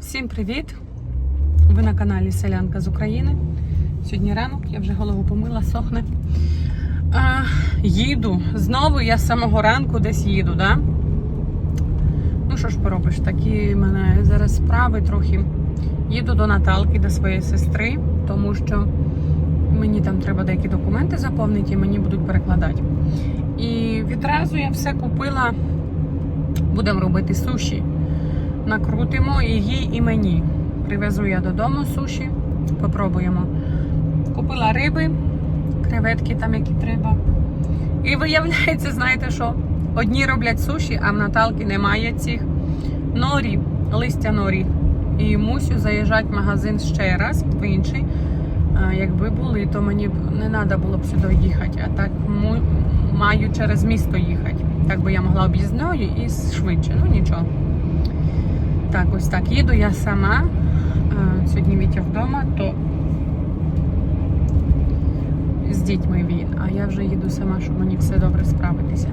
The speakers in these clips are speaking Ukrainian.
Всім привіт! Ви на каналі Селянка з України. Сьогодні ранок, я вже голову помила, сохне. А, їду. Знову я з самого ранку десь їду, да? Ну що ж поробиш, такі в мене зараз справи трохи. Їду до Наталки, до своєї сестри, тому що мені там треба деякі документи заповнити і мені будуть перекладати. І відразу я все купила. Будемо робити суші. Накрутимо і їй, і мені. Привезу я додому суші, попробуємо. Купила риби, креветки там, які треба. І виявляється, знаєте що? Одні роблять суші, а в Наталки немає цих норі, листя норі. І мусю заїжджати в магазин ще раз, в інший. Якби були, то мені б не треба було б сюди їхати, а так маю через місто їхати. Так би я могла об'їзною і швидше. Ну нічого. Так, ось так. Їду я сама. Сьогодні Вітя вдома, то з дітьми він, а я вже їду сама, щоб мені все добре справитися.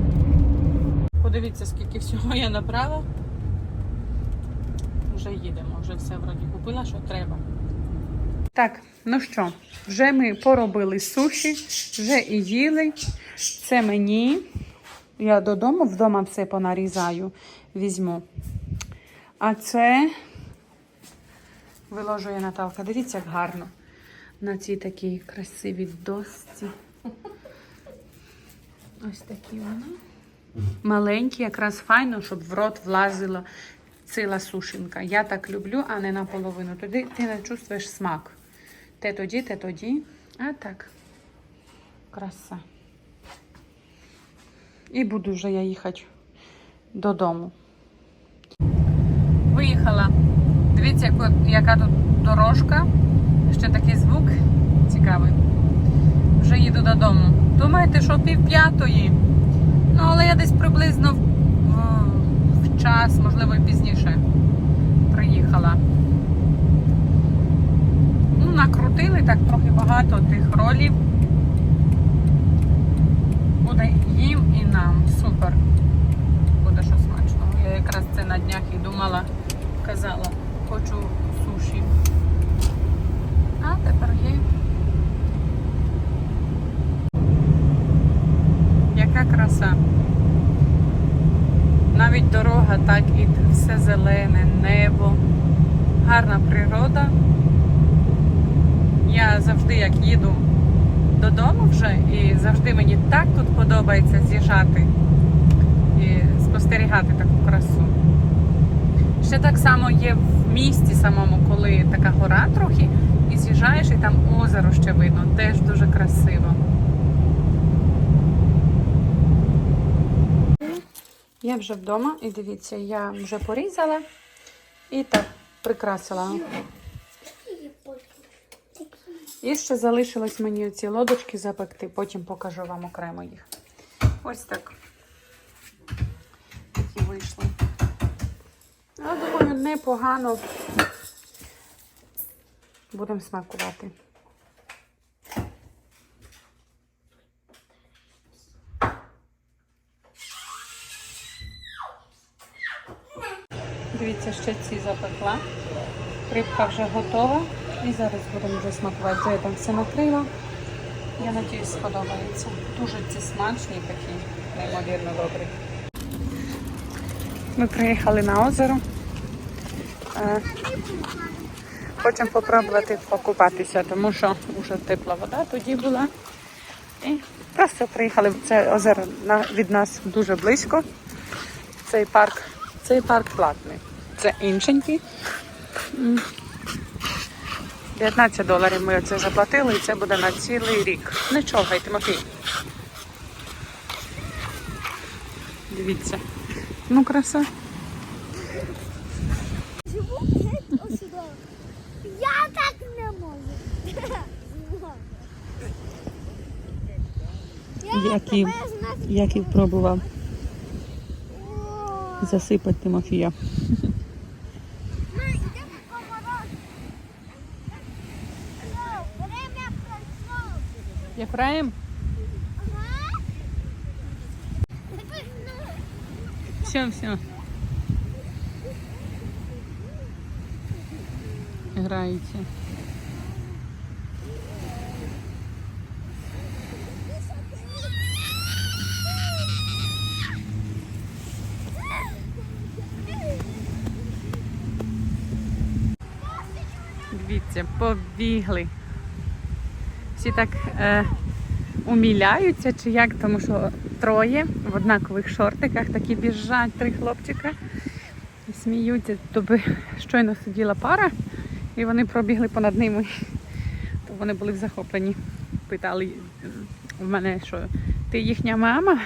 Подивіться, скільки всього я набрала. Вже їдемо, вже все вроді купила, що треба. Так, ну що, вже ми поробили суші, вже і їли. Це мені. Я додому вдома все понарізаю, візьму. А це виложує Наталка. Дивіться, як гарно. На цій такій красивій досці. Ось такі вони. Маленькі, якраз файно, щоб в рот влазила ціла сушинка. Я так люблю, а не наполовину. Тоді ти не чувствуєш смак. Те тоді, те тоді. А так. Краса. І буду вже я їхати додому. Виїхала. Дивіться, яка, тут дорожка. Ще такий звук цікавий. Вже їду додому. Думаєте, що пів п'ятої? Ну, але я десь приблизно в, в час, можливо, і пізніше приїхала. Ну, накрутили так трохи багато тих ролів. Буде їм і нам. Супер. Буде що смачного. Я якраз це на днях і думала, казала, хочу суші. А тепер є. Яка краса. Навіть дорога, так і все зелене, небо, гарна природа. Я завжди як їду додому вже, і завжди мені так тут подобається з'їжджати і спостерігати таку красу. Ще так само є в місті самому, коли така гора трохи, і з'їжджаєш, і там озеро ще видно, теж дуже красиво. Я вже вдома і дивіться, я вже порізала і так прикрасила. І ще залишилось мені ці лодочки запекти, потім покажу вам окремо їх. Ось так. Такі вийшли. Непогано будемо смакувати. Дивіться, ще ці запекла. Рибка вже готова. І зараз будемо вже смакувати. Вже я там все накрила. Я надіюсь, сподобається. Дуже ці смачні такі, неймовірно добрі. Ми приїхали на озеро. Е, Хочемо попробувати покупатися, тому що вже тепла вода тоді була. І просто приїхали. Це озеро від нас дуже близько. Цей парк, цей парк платний. Це іншенький. М. 19 доларів ми оце заплатили і це буде на цілий рік. Не човгай, Тимофій. Дивіться. Ну, краса. Живу геть ось сюди. Я так не можу. Я Який, тебе знати. пробував засипати Тимофія. Єфраїм? Ага. Все, все. Граються. Дивіться, побігли. Всі так е, уміляються, чи як, тому що троє в однакових шортиках такі біжать, три хлопчика. І сміються. Тобі щойно сиділа пара, і вони пробігли понад ними. То вони були захоплені. Питали в мене, що ти їхня мама.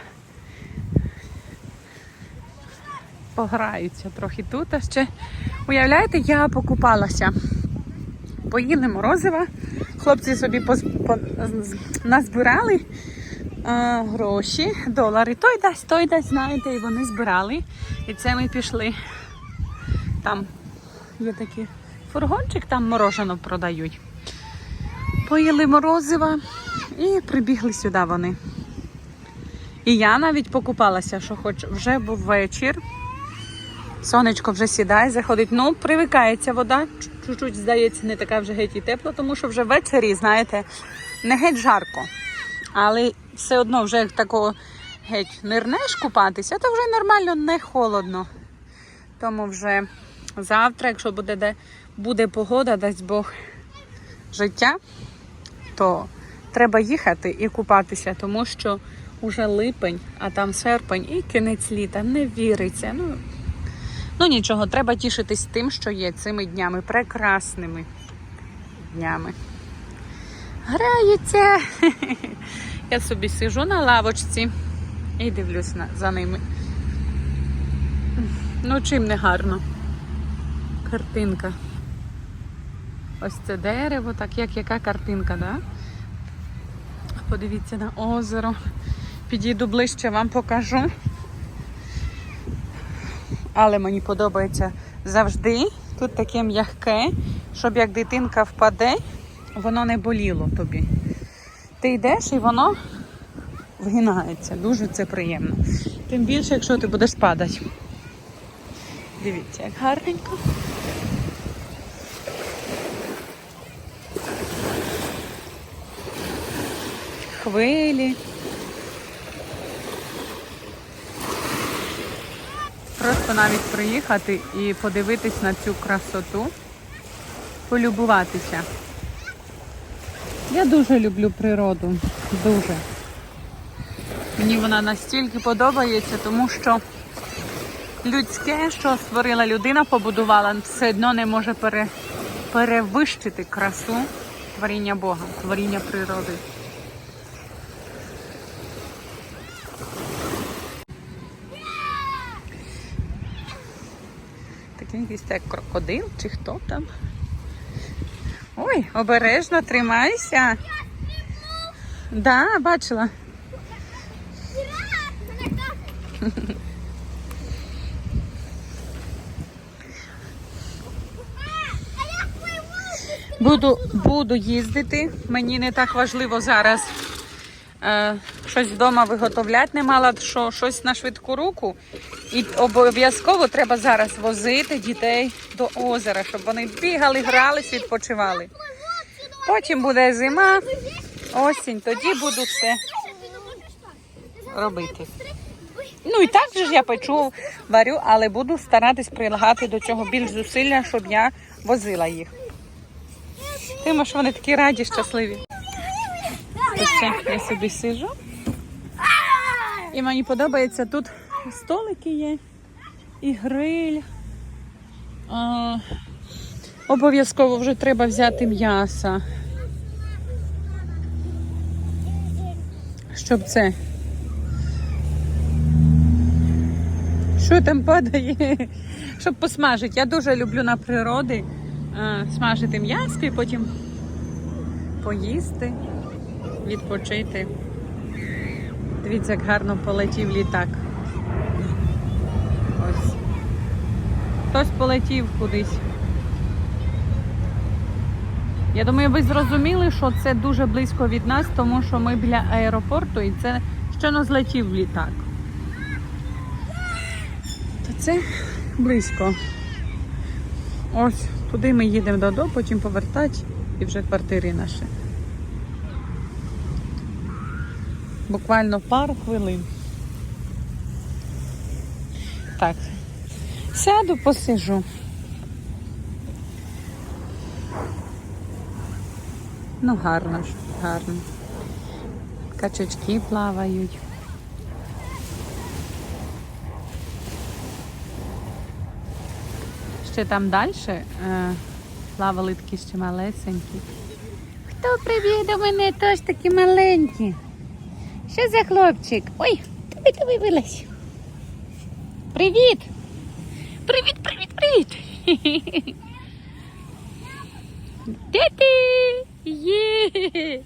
Пограються трохи тут. А ще уявляєте, я покупалася. Поїли морозива. Хлопці собі поз- по- назбирали а, гроші, долари. Той дасть, той дасть, знаєте, і вони збирали. І це ми пішли. Там є такий фургончик, там морожено продають. Поїли морозива і прибігли сюди вони. І я навіть покупалася, що хоч вже був вечір. Сонечко вже сідає, заходить. Ну, привикається вода. Чуть-чуть, здається, не така вже геть і тепло, тому що вже ввечері, знаєте, не геть жарко. Але все одно вже такого геть нирнеш купатися, то вже нормально не холодно. Тому вже завтра, якщо буде, де, буде погода, дасть Бог життя, то треба їхати і купатися, тому що вже липень, а там серпень і кінець літа. Не віриться. Ну, ну нічого, треба тішитись тим, що є цими днями, прекрасними днями. Граються. Я собі сижу на лавочці і дивлюсь на, за ними. Ну, чим не гарно. Картинка. Ось це дерево, так як яка картинка, да? Подивіться на озеро. Підійду ближче, вам покажу. Але мені подобається завжди. Тут таке м'яке, щоб як дитинка впаде, воно не боліло тобі. Ти йдеш і воно вгинається. Дуже це приємно. Тим більше, якщо ти будеш падати. Дивіться, як гарненько. Хвилі. Просто навіть приїхати і подивитись на цю красоту, полюбуватися. Я дуже люблю природу. Дуже. Мені вона настільки подобається, тому що людське, що створила людина, побудувала, все одно не може пере, перевищити красу творіння Бога, творіння природи. Якийсь так крокодил чи хто там. Ой, обережно тримайся. Да, бачила. Буду, буду їздити. Мені не так важливо зараз е, щось вдома виготовляти, не мала що, щось на швидку руку. І обов'язково треба зараз возити дітей до озера, щоб вони бігали, грались, відпочивали. Потім буде зима, осінь, тоді буду все робити. Ну і так же ж я печу, варю, але буду старатись прилагати до цього більш зусилля, щоб я возила їх. Тимо, що вони такі раді, щасливі. Ось це я собі сижу. І мені подобається тут столики є, і гриль. Обов'язково вже треба взяти м'яса. Щоб це. Що там падає? Щоб посмажити. Я дуже люблю на природі смажити м'ясо і потім поїсти, відпочити. Дивіться, як гарно полетів літак. Ось. Хтось полетів кудись. Я думаю, ви зрозуміли, що це дуже близько від нас, тому що ми біля аеропорту і це щойно злетів літак. То це близько. Ось туди ми їдемо додому, потім повертати і вже квартири наші. Буквально пару хвилин. Так. Сяду, посижу. Ну, гарно ж, гарно. Качачки плавають. Ще там далі е, плавали такі ще малесенькі. Хто прибіг до мене теж такі маленькі? Що за хлопчик? Ой, тобі тобі вилазь. Привіт! Привіт, привіт, привіт! Де ти? Є!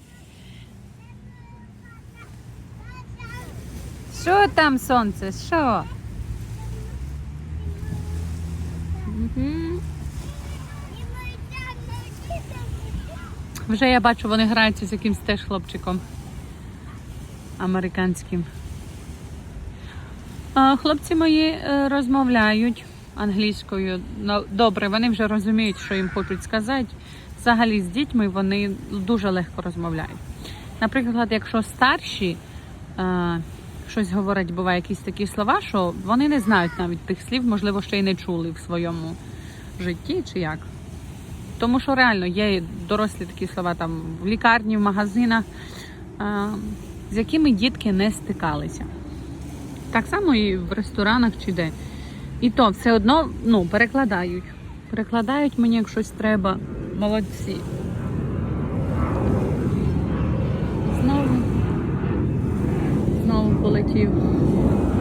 Що там, сонце? Що? Вже я бачу, вони граються з якимсь теж хлопчиком американським. Хлопці мої е, розмовляють англійською. Добре, вони вже розуміють, що їм хочуть сказати. Взагалі з дітьми вони дуже легко розмовляють. Наприклад, якщо старші е, щось говорять, буває якісь такі слова, що вони не знають навіть тих слів, можливо, ще й не чули в своєму житті чи як. Тому що реально є дорослі такі слова там в лікарні, в магазинах, е, з якими дітки не стикалися. Так само і в ресторанах чи де. І то все одно ну, перекладають. Перекладають мені, як щось треба. Молодці. Знову. Знову полетів.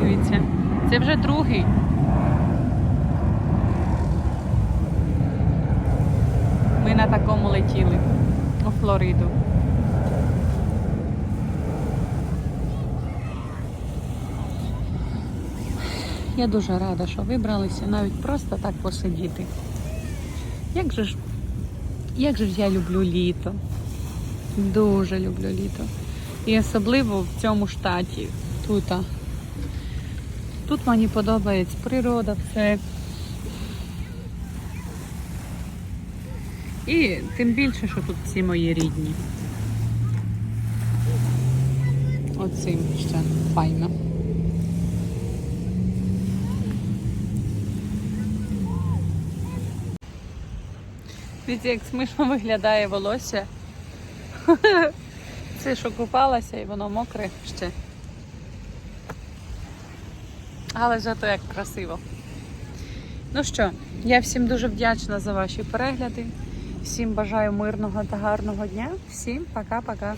Дивіться. Це вже другий. Ми на такому летіли у Флориду. Я дуже рада, що вибралися навіть просто так посидіти. Як же ж, як же ж я люблю літо. Дуже люблю літо. І особливо в цьому штаті. Тут. Тут мені подобається природа, все. І тим більше, що тут всі мої рідні. Оцим ще файно. Дивіться, як смішно виглядає волосся. Це що купалася і воно мокре ще. Але зато як красиво. Ну що, я всім дуже вдячна за ваші перегляди. Всім бажаю мирного та гарного дня. Всім пока-пока.